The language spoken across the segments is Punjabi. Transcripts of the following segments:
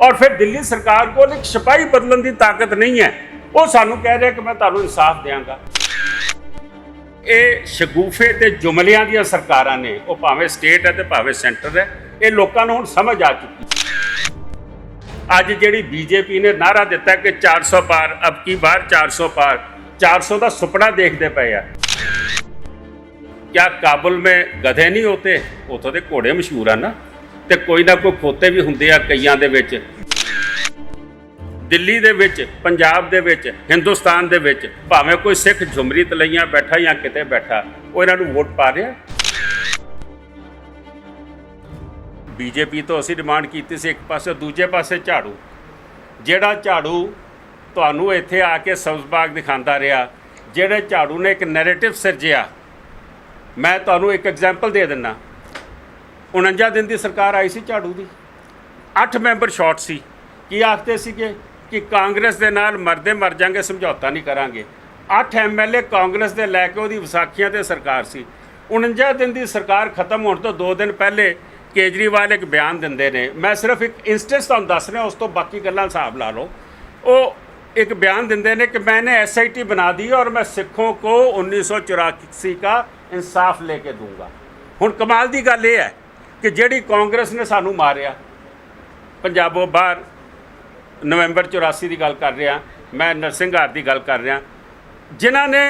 ਔਰ ਫਿਰ ਦਿੱਲੀ ਸਰਕਾਰ ਕੋਲ ਇੱਕ ਸਿਪਾਹੀ ਬਦਲਣ ਦੀ ਤਾਕਤ ਨਹੀਂ ਹੈ। ਉਹ ਸਾਨੂੰ ਕਹਿ ਰਿਹਾ ਕਿ ਮੈਂ ਤੁਹਾਨੂੰ ਇਨਸਾਫ ਦਿਆਂਗਾ। ਇਹ ਸ਼ਗੂਫੇ ਤੇ ਜੁਮਲਿਆਂ ਦੀਆਂ ਸਰਕਾਰਾਂ ਨੇ, ਉਹ ਭਾਵੇਂ ਸਟੇਟ ਹੈ ਤੇ ਭਾਵੇਂ ਸੈਂਟਰ ਹੈ, ਇਹ ਲੋਕਾਂ ਨੂੰ ਹੁਣ ਸਮਝ ਆ ਚੁੱਕੀ ਅੱਜ ਜਿਹੜੀ ਬੀਜੇਪੀ ਨੇ ਨਾਰਾ ਦਿੱਤਾ ਕਿ 400 ਪਾਰ, ਅਬ ਕੀ ਬਾਰ 400 ਪਾਰ 400 ਦਾ ਸੁਪਨਾ ਦੇਖਦੇ ਪਏ ਆ। ਕਿਆ ਕਾਬੁਲ ਮੇ ਗਧੇ ਨਹੀਂ ਹੋਤੇ? ਉਥੋਂ ਦੇ ਘੋੜੇ ਮਸ਼ਹੂਰ ਆ ਨਾ। ਤੇ ਕੋਈ ਨਾ ਕੋਈ ਖੋਤੇ ਵੀ ਹੁੰਦੇ ਆ ਕਈਆਂ ਦੇ ਵਿੱਚ। ਦਿੱਲੀ ਦੇ ਵਿੱਚ, ਪੰਜਾਬ ਦੇ ਵਿੱਚ, ਹਿੰਦੁਸਤਾਨ ਦੇ ਵਿੱਚ, ਭਾਵੇਂ ਕੋਈ ਸਿੱਖ ਝੁਮਰੀ ਤਲਈਆਂ ਬੈਠਾ ਜਾਂ ਕਿਤੇ ਬੈਠਾ, ਉਹ ਇਹਨਾਂ ਨੂੰ ਵੋਟ ਪਾ ਰਿਹਾ। ਬੀਜੇਪੀ ਤੋਂ ਅਸੀਂ ਡਿਮਾਂਡ ਕੀਤੀ ਸੀ ਇੱਕ ਪਾਸੇ, ਦੂਜੇ ਪਾਸੇ ਝਾੜੂ। ਜਿਹੜਾ ਝਾੜੂ ਤੁਹਾਨੂੰ ਇੱਥੇ ਆ ਕੇ ਸਬਜ਼ ਬਾਗ ਦਿਖਾਉਂਦਾ ਰਿਹਾ, ਜਿਹੜੇ ਝਾੜੂ ਨੇ ਇੱਕ ਨੈਰੇਟਿਵ ਸਿਰਜਿਆ। ਮੈਂ ਤੁਹਾਨੂੰ ਇੱਕ ਐਗਜ਼ਾਮਪਲ ਦੇ ਦਿੰਦਾ। 49 ਦਿਨ ਦੀ ਸਰਕਾਰ ਆਈ ਸੀ ਝਾੜੂ ਦੀ 8 ਮੈਂਬਰ ਸ਼ਾਰਟ ਸੀ ਕੀ ਆਖਦੇ ਸੀਗੇ ਕਿ ਕਾਂਗਰਸ ਦੇ ਨਾਲ ਮਰਦੇ ਮਰ ਜਾਾਂਗੇ ਸਮਝੌਤਾ ਨਹੀਂ ਕਰਾਂਗੇ 8 ਐਮਐਲਏ ਕਾਂਗਰਸ ਦੇ ਲੈ ਕੇ ਉਹਦੀ ਵਿਸਾਖੀਆਂ ਤੇ ਸਰਕਾਰ ਸੀ 49 ਦਿਨ ਦੀ ਸਰਕਾਰ ਖਤਮ ਹੋਣ ਤੋਂ 2 ਦਿਨ ਪਹਿਲੇ ਕੇਜਰੀਵਾਲ ਇੱਕ ਬਿਆਨ ਦਿੰਦੇ ਨੇ ਮੈਂ ਸਿਰਫ ਇੱਕ ਇਨਸਟੈਂਸ ਤੁਹਾਨੂੰ ਦੱਸ ਰਿਹਾ ਉਸ ਤੋਂ ਬਾਕੀ ਗੱਲਾਂ ਹਿਸਾਬ ਲਾ ਲਓ ਉਹ ਇੱਕ ਬਿਆਨ ਦਿੰਦੇ ਨੇ ਕਿ मैंने एसआईटी बना दी और मैं सिखों को 1984 का इंसाफ लेके दूंगा ਹੁਣ ਕਮਾਲ ਦੀ ਗੱਲ ਇਹ ਹੈ ਕਿ ਜਿਹੜੀ ਕਾਂਗਰਸ ਨੇ ਸਾਨੂੰ ਮਾਰਿਆ, ਪੰਜਾਬੋਂ ਬਾਹਰ ਨਵੰਬਰ 84 ਦੀ ਗੱਲ ਕਰ ਰਿਹਾ, ਮੈਂ ਨਰਸਿੰਘਾਰ ਦੀ ਗੱਲ ਕਰ ਰਿਹਾ, ਜਿਨ੍ਹਾਂ ਨੇ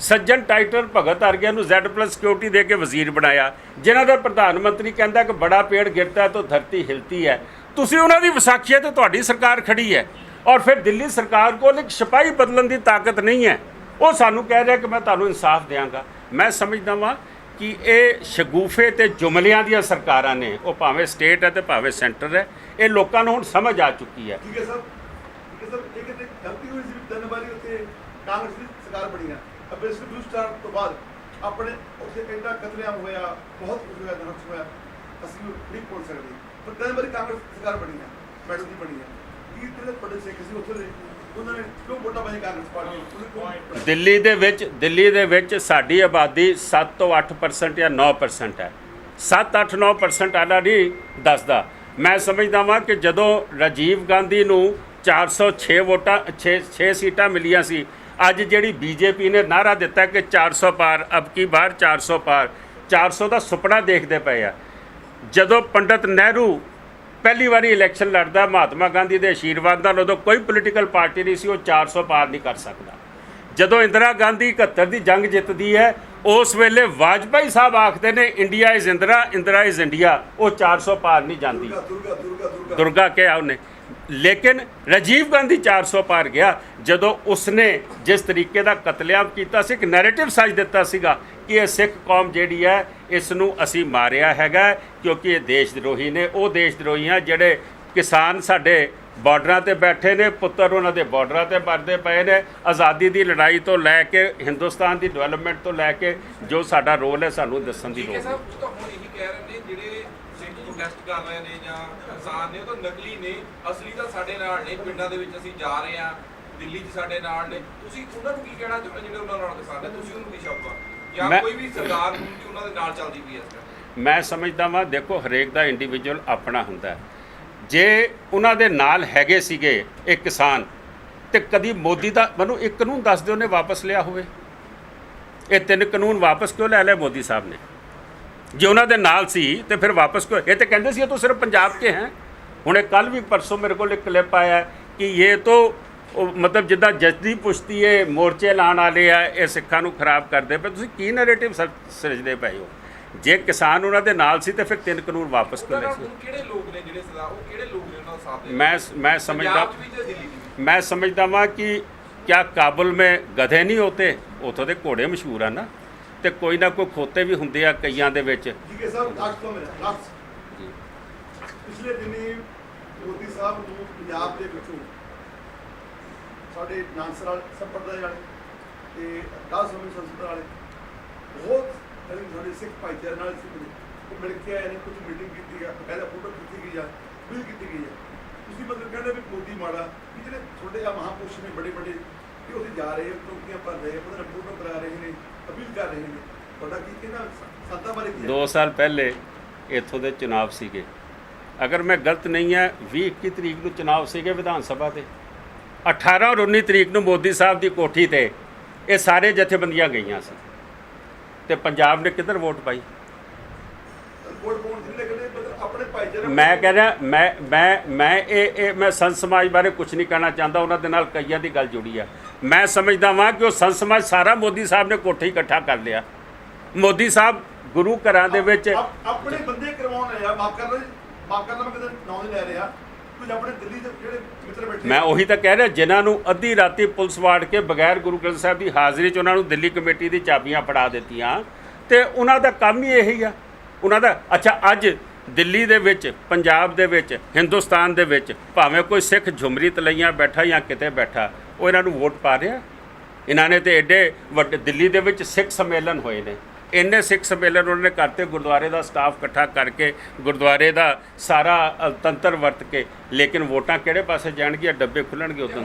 ਸੱਜਣ ਟਾਈਟਲ ਭਗਤ ਆਰਗਿਆ ਨੂੰ Z+ ਸਿਕਿਉਰਿਟੀ ਦੇ ਕੇ ਵਜ਼ੀਰ ਬਣਾਇਆ, ਜਿਨ੍ਹਾਂ ਦਾ ਪ੍ਰਧਾਨ ਮੰਤਰੀ ਕਹਿੰਦਾ ਕਿ ਬੜਾ ਪੇੜ ਗਿਰਦਾ ਹੈ ਤਾਂ ਧਰਤੀ ਹਿਲਤੀ ਹੈ। ਤੁਸੀਂ ਉਹਨਾਂ ਦੀ ਵਿਸਾਖੀ ਤੇ ਤੁਹਾਡੀ ਸਰਕਾਰ ਖੜੀ ਹੈ ਔਰ ਫਿਰ ਦਿੱਲੀ ਸਰਕਾਰ ਕੋਲ ਇੱਕ ਸਿਪਾਹੀ ਬਦਲਣ ਦੀ ਤਾਕਤ ਨਹੀਂ ਹੈ। ਉਹ ਸਾਨੂੰ ਕਹਿ ਰਿਹਾ ਕਿ ਮੈਂ ਤੁਹਾਨੂੰ ਇਨਸਾਫ ਦਿਆਂਗਾ। ਮੈਂ ਸਮਝਦਾ ਵਾਂ ਕਿ ਇਹ ਸ਼ਗੂਫੇ ਤੇ ਜੁਮਲਿਆਂ ਦੀਆਂ ਸਰਕਾਰਾਂ ਨੇ, ਉਹ ਭਾਵੇਂ ਸਟੇਟ ਹੈ ਤੇ ਭਾਵੇਂ ਸੈਂਟਰ ਹੈ, ਇਹ ਲੋਕਾਂ ਨੂੰ ਹੁਣ ਸਮਝ ਆ ਚੁੱਕੀ ਹੈ। ਠੀਕ ਹੈ ਸਰ। ਠੀਕ ਹੈ ਸਰ ਇਹ ਕਿਤੇ ਗਲਤੀ ਹੋਈ ਸੀ ਤਿੰਨ ਵਾਰੀ ਕਾਂਗਰਸ ਦੀ ਸਰਕਾਰ ਬਣੀ ਆ ਅਬੇ ਇਸ ਸਟਾਰ ਤੋਂ ਬਾਅਦ ਆਪਣੇ ਉੱਥੇ ਇੰਨਾ ਕਤਲੇਆਮ ਹੋਇਆ, ਬਹੁਤ ਕੁਝ ਹੋਇਆ ਨਰਸ ਹੋਇਆ। ਅਸੀਂ ਨਹੀਂ ਪਹੁੰਚ ਸਕਦੇ। ਪਰ ਤਿੰਨ ਕਾਂਗਰਸ ਸਰਕਾਰ ਬਣੀ ਆ ਮੈਡਮ ਦੀ ਬਣੀ ਆ ਕੀ ਜਿਹੜੇ ਵੱਡੇ ਸਿੱਖ ਸੀ ਉੱਥੇ ਦੇ। ਉਹਨਾਂ ਨੇ ਕਿਉਂ ਵੋਟਾਂ ਪਾਈ ਕਾਂਗਰਸ ਪਾਰਟੀ ਨੂੰ? ਉਹਨੇ ਕਿਉਂ ਦਿੱਲੀ ਦੇ ਵਿੱਚ ਦਿੱਲੀ ਦੇ ਵਿੱਚ ਸਾਡੀ ਆਬਾਦੀ 7 ਤੋਂ 8% ਜਾਂ 9% ਹੈ। 7 8 9% ਆਲਾ ਨਹੀਂ ਦੱਸਦਾ। ਮੈਂ ਸਮਝਦਾ ਵਾਂ ਕਿ ਜਦੋਂ ਰਾਜੀਵ ਗਾਂਧੀ ਨੂੰ 406 ਵੋਟਾਂ 6 6 ਸੀਟਾਂ ਮਿਲੀਆਂ ਸੀ ਅੱਜ ਜਿਹੜੀ ਬੀਜੇਪੀ ਨੇ ਨਾਰਾ ਦਿੱਤਾ ਕਿ 400 ਪਾਰ ਅਬ ਕੀ ਬਾਰ 400 ਪਾਰ 400 ਦਾ ਸੁਪਨਾ ਦੇਖਦੇ ਪਏ ਆ। ਜਦੋਂ ਪੰਡਤ ਨਹਿਰੂ ਪਹਿਲੀ ਵਾਰੀ ਇਲੈਕਸ਼ਨ ਲੜਦਾ ਮਹਾਤਮਾ ਗਾਂਧੀ ਦੇ ਆਸ਼ੀਰਵਾਦ ਨਾਲ ਉਦੋਂ ਕੋਈ ਪੋਲੀਟੀਕਲ ਪਾਰਟੀ ਨਹੀਂ ਸੀ ਉਹ 400 ਪਾਰ ਨਹੀਂ ਕਰ ਸਕਦਾ। ਜਦੋਂ ਇੰਦਰਾ ਗਾਂਧੀ 71 ਦੀ ਜੰਗ ਜਿੱਤਦੀ ਹੈ ਉਸ ਵੇਲੇ ਵਾਜਪਾਈ ਸਾਹਿਬ ਆਖਦੇ ਨੇ India is Indira Indira is India ਉਹ 400 ਪਾਰ ਨਹੀਂ ਜਾਂਦੀ। ਦੁਰਗਾ ਦੁਰਗਾ ਦੁਰਗਾ। ਲੇਕਿਨ ਰਾਜੀਵ ਗਾਂਧੀ 400 ਪਾਰ ਗਿਆ ਜਦੋਂ ਉਸਨੇ ਜਿਸ ਤਰੀਕੇ ਦਾ ਕਤਲੇਆਮ ਕੀਤਾ ਸੀ ਇੱਕ ਨੈਰੇਟਿਵ ਸੱਚ ਦਿੱਤਾ ਸੀਗਾ ਕਿ ਇਹ ਸਿੱਖ ਕੌਮ ਜਿਹੜੀ ਹੈ ਇਸ ਨੂੰ ਅਸੀਂ ਮਾਰਿਆ ਹੈਗਾ ਕਿਉਂਕਿ ਇਹ ਦੇਸ਼ ਦਰੋਹੀ ਨੇ ਉਹ ਦੇਸ਼ ਦਰੋਹੀ ਆ ਜਿਹੜੇ ਕਿਸਾਨ ਸਾਡੇ ਬਾਰਡਰਾਂ ਤੇ ਬੈਠੇ ਨੇ ਪੁੱਤਰ ਉਹਨਾਂ ਦੇ ਬਾਰਡਰਾਂ ਤੇ ਮਰਦੇ ਪਏ ਨੇ ਆਜ਼ਾਦੀ ਦੀ ਲੜਾਈ ਤੋਂ ਲੈ ਕੇ ਹਿੰਦੁਸਤਾਨ ਦੀ ਡਿਵੈਲਪਮੈਂਟ ਤੋਂ ਲੈ ਕੇ ਜੋ ਸਾਡਾ ਰੋਲ ਹੈ ਸਾਨੂੰ ਦੱਸਣ ਦੀ ਲੋੜ ਹੈ ਹੈ ਸਾਹਿਬ ਤਾਂ ਹੁਣ ਇਹੀ ਕਹਿ ਰਹੇ ਨੇ ਜਿਹੜੇ ਸਿੱਖ ਪ੍ਰੋਟੈਸਟ ਕਰ ਰਹੇ ਨੇ ਜਾਂ ਕਿਸਾਨ ਨੇ ਉਹ ਤਾਂ ਨਕਲੀ ਨੇ ਅਸਲੀ ਤਾਂ ਸਾਡੇ ਨਾਲ ਨੇ ਪਿੰਡਾਂ ਦੇ ਵਿੱਚ ਅਸੀਂ ਜਾ ਰਹੇ ਹਾਂ ਦਿੱਲੀ 'ਚ ਸਾਡੇ ਨਾਲ ਨੇ। ਤੁਸੀਂ ਉਹਨਾਂ ਨੂੰ ਕੀ ਕਹਿਣਾ ਚਾਹੁੰਦੇ ਜਿਹੜੇ ਉਹਨਾਂ ਨਾਲ ਕਿਸਾਨ ਨੇ? ਤੁਸੀਂ ਉਹਨੂੰ ਕੀ ਸ਼ਬਦ ਜਾਂ ਕੋਈ ਵੀ ਸਰਕਾਰ ਨੂੰ ਕਿ ਉਹਨਾਂ ਦੇ ਨਾਲ ਚੱਲਦੀ ਪਈ ਹੈ? ਮੈਂ ਸਮਝਦਾ ਵਾਂ ਦੇਖੋ ਹਰੇਕ ਦਾ ਇੰਡੀਵਿਜੂਅਲ ਆਪਣਾ ਹੁੰਦਾ ਜੇ ਉਹਨਾਂ ਦੇ ਨਾਲ ਹੈਗੇ ਸੀਗੇ ਇੱਕ ਕਿਸਾਨ ਤੇ ਕਦੀ ਮੋਦੀ ਦਾ ਮੈਨੂੰ ਇੱਕ ਕਾਨੂੰਨ ਦੱਸ ਦਿਓ ਨੇ ਵਾਪਸ ਲਿਆ ਹੋਵੇ। ਇਹ ਤਿੰਨ ਕਾਨੂੰਨ ਵਾਪਸ ਕਿਉਂ ਲੈ ਲਏ ਮੋਦੀ ਸਾਹਿਬ ਨੇ? ਜੇ ਉਹਨਾਂ ਦੇ ਨਾਲ ਸੀ ਤੇ ਫਿਰ ਵਾਪਸ ਕਿਉਂ? ਇਹ ਤੇ ਕਹਿੰਦੇ ਸੀ ਇਹ ਤਾਂ ਸਿਰਫ ਪੰਜਾਬ ਕੇ ਹੈ। ਹੁਣ ਇਹ ਕੱਲ ਵੀ ਪਰਸੋਂ ਮੇਰੇ ਕੋਲ ਇੱਕ ਕਲਿੱਪ ਆਇਆ ਕਿ ਇਹ ਤਾਂ ਉਹ ਮਤਲਬ ਜਿੱਦਾਂ ਜਸਦੀ ਪੁਸ਼ਤੀ ਇਹ ਮੋਰਚੇ ਲਾਣ ਵਾਲੇ ਆ ਇਹ ਸਿੱਖਾਂ ਨੂੰ ਖਰਾਬ ਕਰਦੇ ਪਏ। ਤੁਸੀਂ ਕੀ ਨੈਰੇਟਿਵ ਸਿਰਜਦੇ ਪਏ ਹੋ? ਜੇ ਕਿਸਾਨ ਉਹਨਾਂ ਦੇ ਨਾਲ ਸੀ ਤੇ ਫਿਰ ਤਿੰਨ ਕਾਨੂੰਨ ਵਾਪਸ ਕਿਉਂ ਸੀ? ਹੁਣ ਕਿਹੜੇ ਲੋਕ ਨੇ ਜਿਹੜੇ ਸਰਦਾਰ ਉਹ ਕਿਹੜੇ ਲੋਕ ਨੇ ਉਹਨਾਂ ਦਾ ਸਾਥ ਦੇ ਮੈਂ ਮੈਂ ਸਮਝਦਾ ਮੈਂ ਸਮਝਦਾ ਵਾਂ ਕਿ ਕਿਆ ਕਾਬੁਲ ਮੇ ਗਧੇ ਨਹੀਂ ਹੋਤੇ ਉਥੋਂ ਦੇ ਘੋੜੇ ਮਸ਼ਹੂਰ ਆ ਨਾ। ਤੇ ਕੋਈ ਨਾ ਕੋਈ ਖੋਤੇ ਵੀ ਹੁੰਦੇ ਆ ਕਈਆਂ ਦੇ ਵਿੱਚ। ਠੀਕ ਹੈ ਸਰ ਲਾਸਟ ਤੋਂ ਮੇਰਾ ਲਾਸਟ ਪਿਛਲੇ ਦਿਨੀ ਮੋਦੀ ਸਾਹਿਬ ਨੂੰ ਪੰਜਾਬ ਦੇ ਵਿੱਚੋਂ ਸਾਡੇ ਨਾਨਸਰ ਵਾਲੇ ਸੰਪਰਦਾਇ ਵਾਲੇ ਤੇ ਦਾਸ ਸਮੀ ਸੰਸਦ ਵਾਲੇ ਬਹੁਤ ਸਾਰੇ ਸਾਡੇ ਸਿੱਖ ਭਾਈਚਾਰੇ ਨਾਲ ਸੀ ਮਿਲੇ। ਉਹ ਮਿਲ ਕੇ ਆਏ ਨੇ ਕੁਝ ਮੀਟਿੰਗ ਕੀਤੀ ਆ ਪਹਿਲਾਂ ਫੋਟੋ ਖਿੱਚੀ ਗਈ ਆ ਬਿਲ ਕੀਤੀ ਗਈ ਆ। ਤੁਸੀਂ ਮਤਲਬ ਕਹਿੰਦੇ ਵੀ ਮੋਦੀ ਮਾੜਾ ਜਿਹੜੇ ਤੁਹਾਡੇ ਆ ਮਹਾਪੁਰਸ਼ ਨੇ ਬੜੇ ਬੜੇ ਕਿ ਉੱਥੇ ਜਾ ਰਹੇ ਚੌਕੀਆਂ ਭਰ ਰਹੇ ਫੋਟੋ ਕਰਾ ਰਹੇ ਨੇ। ਅਪੀਲ ਕਰ ਰਹੇ ਨੇ। ਤੁਹਾਡਾ ਕੀ ਕਹਿੰਦਾ ਸੰਤਾਂ ਬਾਰੇ ਕੀ ਹੈ? 2 ਸਾਲ ਪਹਿਲੇ ਇੱਥੋਂ ਦੇ ਚੁਣਾਵ ਸੀਗੇ। ਅਗਰ ਮੈਂ ਗਲਤ ਨਹੀਂ ਹੈ 20 21 ਤਰੀਕ ਨੂੰ ਚੁਣਾਵ ਸੀਗੇ ਵਿਧਾਨ ਸਭਾ ਦੇ 18 ਔਰ 19 ਤਰੀਕ ਨੂੰ ਮੋਦੀ ਸਾਹਿਬ ਦੀ ਕੋਠੀ ਤੇ ਇਹ ਸਾਰੇ ਜਥੇਬੰਦੀਆਂ ਗਈਆਂ ਸੀ। ਤੇ ਪੰਜਾਬ ਨੇ ਕਿੱਧਰ ਵੋਟ ਪਾਈ? ਵੋਟ ਪਾਉਣ ਜਿੰਨੇ ਕਹਿੰਦੇ ਮਤਲਬ ਆਪਣੇ ਭਾਈਚਾਰੇ ਮੈਂ ਕਹਿ ਰਿਹਾ ਮੈਂ ਮੈਂ ਮੈਂ ਇਹ ਇਹ ਮੈਂ ਸੰਤ ਸਮਾਜ ਬਾਰੇ ਕੁਝ ਨਹੀਂ ਕਹਿਣਾ ਚਾਹੁੰਦਾ ਉਹਨਾਂ ਦੇ ਨਾਲ ਕਈਆਂ ਦੀ ਗੱਲ ਜੁੜੀ ਆ। ਮੈਂ ਸਮਝਦਾ ਵਾਂ ਕਿ ਉਹ ਸੰਤ ਸਮਾਜ ਸਾਰਾ ਮੋਦੀ ਸਾਹਿਬ ਨੇ ਕੋਠੇ ਇਕੱਠਾ ਕਰ ਲਿਆ। ਮੋਦੀ ਸਾਹਿਬ ਗੁਰੂ ਘਰਾਂ ਦੇ ਵਿੱਚ ਆਪ- ਆਪਣੇ ਬੰਦੇ ਕਰਵਾਉਣ ਆਇਆ ਮਾਫ ਕਰਨਾ ਮਾਫ ਕਰਨਾ ਮੈਂ ਕਦੇ ਨਾਂ ਨਹੀਂ ਲੈ ਰਿਹਾ। ਕੁਝ ਆਪਣੇ ਦਿੱਲੀ ਦੇ ਜਿਹੜੇ ਮਿੱਤਰ ਬੈਠੇ ਮੈਂ ਉਹੀ ਤਾਂ ਕਹਿ ਰਿਹਾ ਜਿਨ੍ਹਾਂ ਨੂੰ ਅੱਧੀ ਰਾਤੀ ਪੁਲਿਸ ਵਾੜ ਕੇ ਬਗੈਰ ਗੁਰੂ ਗ੍ਰੰਥ ਸਾਹਿਬ ਦੀ ਹਾਜ਼ਰੀ 'ਚ ਉਹਨਾਂ ਨੂੰ ਦਿੱਲੀ ਕਮੇਟੀ ਦੀ ਚਾਬੀਆਂ ਫੜਾ ਦਿੱਤੀਆਂ ਤੇ ਉਹਨਾਂ ਦਾ ਕੰਮ ਹੀ ਇਹੀ ਆ। ਉਹਨਾਂ ਦਾ ਅੱਛਾ ਅੱਜ ਦਿੱਲੀ ਦੇ ਵਿੱਚ, ਪੰਜਾਬ ਦੇ ਵਿੱਚ, ਹਿੰਦੁਸਤਾਨ ਦੇ ਵਿੱਚ, ਭਾਵੇਂ ਕੋਈ ਸਿੱਖ ਝੁਮਰੀ ਤਲਈਆਂ ਬੈਠਾ ਜਾਂ ਕਿਤੇ ਬੈਠਾ, ਉਹ ਇਹਨਾਂ ਨੂੰ ਵੋਟ ਪਾ ਰਿਹਾ। ਇਹਨਾਂ ਨੇ ਤੇ ਐਡੇ ਵੱਡੇ ਦਿੱਲੀ ਦੇ ਵਿੱਚ ਸਿੱਖ ਸੰਮੇਲਨ ਹੋਏ ਨੇ। ਇੰਨੇ ਸਿੱਖ ਸੰਮੇਲਨ ਉਹਨਾਂ ਨੇ ਕਰਤੇ, ਗੁਰਦੁਆਰੇ ਦਾ ਸਟਾਫ ਇਕੱਠਾ ਕਰਕੇ, ਗੁਰਦੁਆਰੇ ਦਾ ਸਾਰਾ ਤੰਤਰ ਵਰਤ ਕੇ, ਲੇਕਿਨ ਵੋਟਾਂ ਕਿਹੜੇ ਪਾਸੇ ਜਾਣਗੀਆਂ? ਡੱਬੇ ਖੁੱਲਣਗੇ ਉਦੋਂ